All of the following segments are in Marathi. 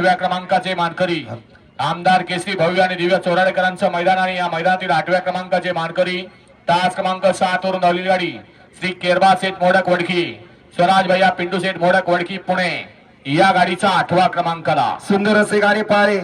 आठव्या क्रमांकाचे मानकरी. आमदार केसरी भव्य आणि दिव्य चोराडेकरांचं मैदान आणि या मैदानातील आठव्या क्रमांकाचे मानकरी. तास क्रमांक सात वरून धावलेली गाडी. श्री केरबा सेठ मोडक वडकी. स्वराज भैया पिंटू सेठ मोडक वडकी पुणे. या गाडीचा आठवा क्रमांकाला. सुंदर असे गाडी पाळे.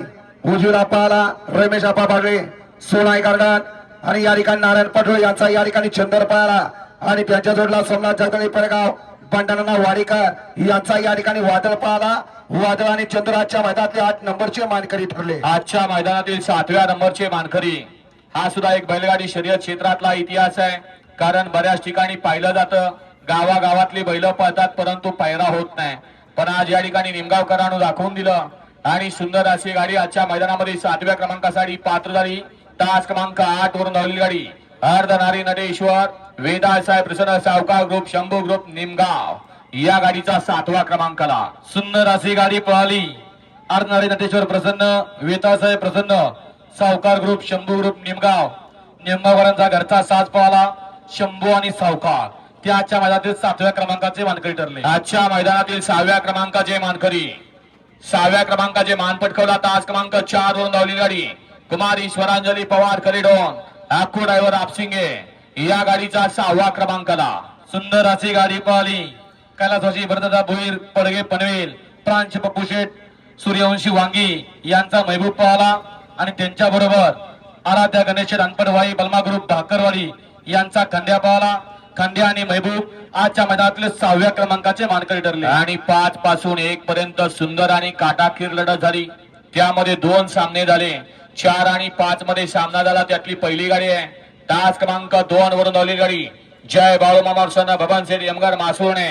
उजूला पाला रमेश आपा बागळे सोनाई गार्डन. आणि या ठिकाणी नारायण पटोळे यांचा या ठिकाणी चंदर पाळाला. आणि त्यांच्या जोडला सोमनाथ जगदळे परगाव. बंडनाना वाडीकर यांचा या ठिकाणी वादळ पाहला. वादळ आणि चंद्राच्या मैदानातले आठ नंबरचे मानकरी ठरले. आजच्या मैदानातील सातव्या नंबरचे मानकरी. हा सुद्धा एक बैलगाडी शर्यत क्षेत्रातला इतिहास आहे. कारण बऱ्याच ठिकाणी पाहिलं जातं. गावागावातली बैल पळतात परंतु पायरा होत नाही. पण आज या ठिकाणी निमगावकरांनो दाखवून दिलं. आणि सुंदर अशी गाडी आजच्या मैदानामध्ये सातव्या क्रमांकासाठी पात्र झाली. तास क्रमांक आठ वरून धावलेली गाडी. अर्धनारी नटेश्वर वेदा साहेब प्रसन्न सावकार ग्रुप शंभू ग्रुप निमगाव. या गाडीचा सातवा क्रमांकाला सुंदर अशी गाडी पळाली. अर्धनारी नटेश्वर प्रसन्न वेदासाहेब प्रसन्न सावकार ग्रुप शंभू ग्रुप निमगाव. निमगावकरांचा घरचा साज पळाला शंभू आणि सावकार. ते आजच्या मैदानातील सातव्या क्रमांकाचे मानकरी ठरले. आजच्या मैदानातील सहाव्या क्रमांकाचे मानकरी. सहाव्या क्रमांकाचे मान पटकवला तास क्रमांक चार वरून धावली गाडी. कुमारी स्वरांजली पवार करिडोन नागपूर ड्रायव्हर आपशिंगे. या गाडीचा सहावा क्रमांकाला सुंदर अशी गाडी पळाली कैलासवासी भरतदा भोईर पडगे पनवेल प्रांश पप्पू शेठ सूर्यवंशी वांगी यांचा महबूब पळाला आणि त्यांच्या बरोबर आराध्या गणेश रानपडवाई बलमा ग्रुप भाकरवाडी यांचा खंड्या पळाला खंड्या आणि महबूब आजच्या मैदानातले सहाव्या क्रमांकाचे मानकरी ठरले. आणि पाच पासून एक पर्यंत सुंदर आणि काटाकीर लढत झाली. त्यामध्ये दोन सामने झाले. चार आणि पाच मध्ये सामना झाला. त्यातली पहिली गाडी आहे. तास क्रमांक दोन वरून धावली गाडी. जय बाळूमामा भवन सेठ यमगार मासुरणे.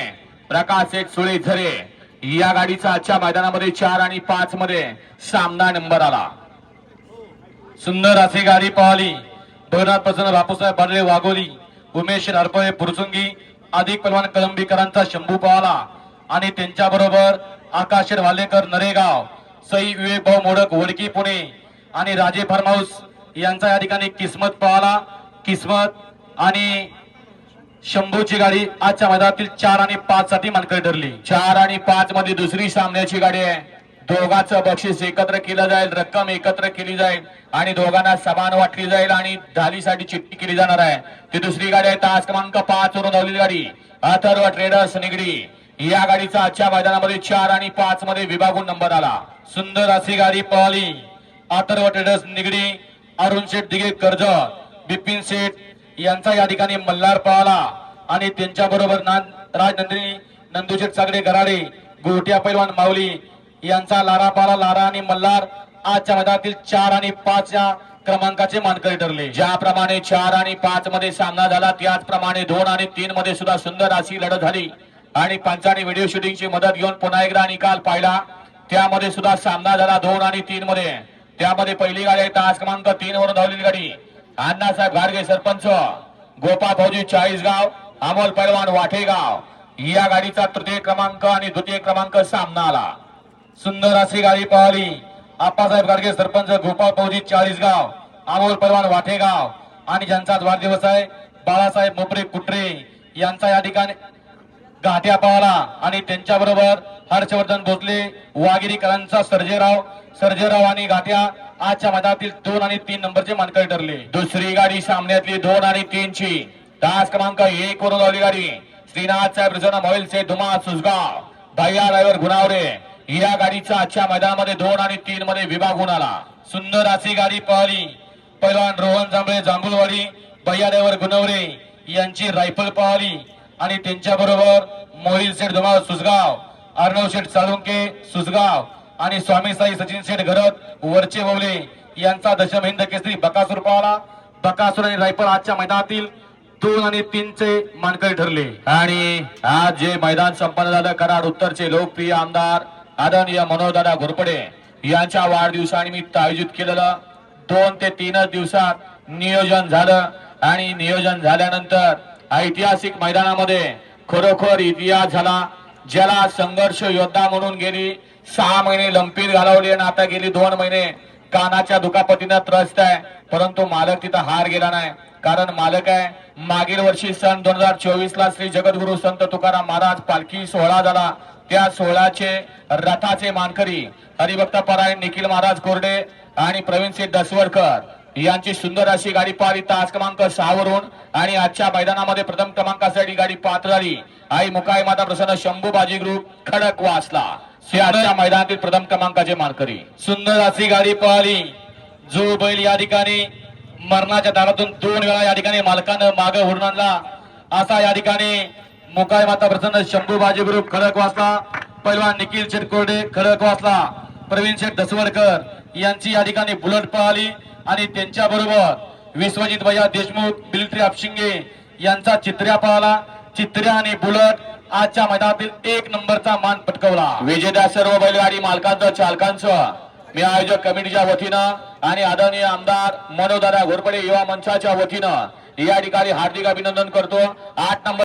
प्रकाश सेठ सुळे झरे. या गाडीचा आजच्या मैदानामध्ये चार आणि पाच मध्ये सामना नंबर आला. सुंदर अशी गाडी पाहली. भगनाथ प्रसन्न बापूसाहेब बांडळे वाघोली. उमेश हरपळे पुरसुंगी. अधिक पलवान कलंबीकरांचा शंभू पाहला. आणि त्यांच्या बरोबर आकाश वालेकर नरेगाव. सई विवेक भाऊ मोडक वडकी पुणे. आणि राजे फार्म हाऊस यांचा या ठिकाणी किस्मत पळाला किस्मत आणि शंभूची गाडी आजच्या मैदानातील चार आणि पाच साठी मानकरी ठरली. चार आणि पाच मध्ये दुसरी सामन्याची गाडी आहे. दोघांचं बक्षीस एकत्र केलं जाईल रक्कम एकत्र केली जाईल आणि दोघांना समान वाटली जाईल आणि ढालीसाठी चिठ्ठी केली जाणार आहे. ती दुसरी गाडी आहे तास क्रमांक पाच वरून धावलेली गाडी. अथर्व ट्रेडर्स निगडी. या गाडीचा आजच्या मैदानामध्ये चार आणि पाच मध्ये विभागून नंबर आला. सुंदर अशी गाडी पळाली आतर्व ट्रेडर्स निगडी अरुण शेठ दिगे कर्ज बिपिन शेठ यांचा या ठिकाणी मल्हार पळाला आणि त्यांच्या बरोबर राजनंदिनी नंदुशेठ सागडे गराडे गोटिया पैलवान माऊली यांचा लारा पाला लारा आणि मल्हार आजच्या मैदानातील चार आणि पाच या क्रमांकाचे मानकरी ठरले. ज्याप्रमाणे चार आणि पाच मध्ये सामना झाला त्याचप्रमाणे दोन आणि तीन मध्ये सुद्धा सुंदर अशी लढत झाली. आणि पंचाने व्हिडिओ शूटिंगची मदत घेऊन पुन्हा एकदा निकाल पाहिला. त्यामध्ये सुद्धा सामना झाला दोन आणि तीन मध्ये. त्यामध्ये पहिली गाडी आहे तास क्रमांक तीन वरून धावलेली गाडी. अण्णासाहेब घाडगे सरपंच गोपाळ भाऊजी चाळीसगाव अमोल पैलवान वाठेगाव. या गाडीचा तृतीय क्रमांक आणि द्वितीय क्रमांक सामना आला. सुंदर अशी गाडी पळाली आप्पासाहेब गाडगे सरपंच गोपाळ फौजी चाळीसगाव अमोल पलवान वाठेगाव. आणि ज्यांचा वाढदिवस आहे बाळासाहेब मोपरे कुट्रे यांचा या ठिकाणी गाठ्या पळाला आणि त्यांच्या बरोबर हर्षवर्धन भोसले वागिरीकरांचा सर्जेराव सर्जेराव आणि गाठ्या आजच्या मैदानातील दोन आणि तीन नंबरचे मानकरी ठरले. दुसरी गाडी सामन्यातली दोन आणि तीन ची तास क्रमांक एक वरून लावली गाडी. श्रीनाथ साहेब रिझोना मोबाईल से धुमा सुजगाव. भैया ड्रायव्हर गुणावरे. या गाडीचा आजच्या मैदानामध्ये दोन आणि तीन मध्ये विभाग होऊन आला. सुंदर अशी गाडी पळाली पैलवान रोहन जांभळे जांभुलवाडी भैया ड्रायव्हर गुणवरे यांची रायफल पळाली आणि त्यांच्या बरोबर मोहिल शेठ धुमाळ सुसगाव अर्णव शेठ साळुंके सुसगाव आणि स्वामी साई सचिन शेठ घरत वरचे बवले यांचा दशम हिंद केसरी बकासूर पळाला. बकासूर आणि रायफल आजच्या मैदानातील दोन आणि तीनचे मानकरी ठरले. आणि आज जे मैदान संपन्न झालं कराड उत्तरचे लोकप्रिय आमदार आदरणीय मनोजदादा घोरपडे यांच्या वाढदिवसानिमित्त आयोजित केलेलं दोन ते तीनच दिवसात नियोजन झालं. आणि नियोजन झाल्यानंतर ऐतिहासिक मैदानामध्ये खरोखर इतिहास झाला ज्याला संघर्ष योद्धा म्हणून गेली सहा महिने लंपीत घालवली आणि आता गेली दोन महिने कानाच्या दुखापतीनं त्रस्त आहे. परंतु मालक तिथं हार गेला नाही. कारण मालक आहे मागील वर्षी सन दोन हजार चोवीस ला श्री जगद्गुरु संत तुकाराम महाराज पालखी सोहळा झाला. त्या सोहळ्याचे रथाचे मानकरी हरिभक्त परायण निखिल महाराज कोरडे आणि प्रवीण सिंह दसवडकर. यांची सुंदर अशी गाडी पाहिली तास क्रमांक सहा वरून आणि आजच्या मैदानामध्ये प्रथम क्रमांकासाठी गाडी पात्र झाली. आई मुकाई माता प्रसन्न शंभू बाजी ग्रुप खडक वाचला हे आजच्या मैदानातील प्रथम क्रमांकाचे मानकरी. सुंदर अशी गाडी पळाली जो बैल या ठिकाणी मरणाच्या दारातून दोन वेळा या ठिकाणी मालकानं मागे ओढून आणला. असा या ठिकाणी मुकाय माता प्रसन्न शंभू बाजी ग्रुप खडक वाचला पैलवान निखिल शेटकोरडे खडक वाचला प्रवीण शेठ दसवडकर यांची या ठिकाणी बुलेट पळाली आणि त्यांच्या बरोबर विश्वजित भैया देशमुख मिलिटरी अपशिंगे यांचा चित्र्या पळाला चित्र्या आणि बुलट आजच्या मैदानातील एक नंबरचा मान पटकवला. विजेत्या सर्व बैलगाडी मालकांचं चालकांचं. मी आयोजक कमिटीच्या वतीनं आणि आदरणीय आमदार मनोदादा घोरपडे युवा मंचाच्या वतीनं या ठिकाणी हार्दिक अभिनंदन करतो. आठ नंबर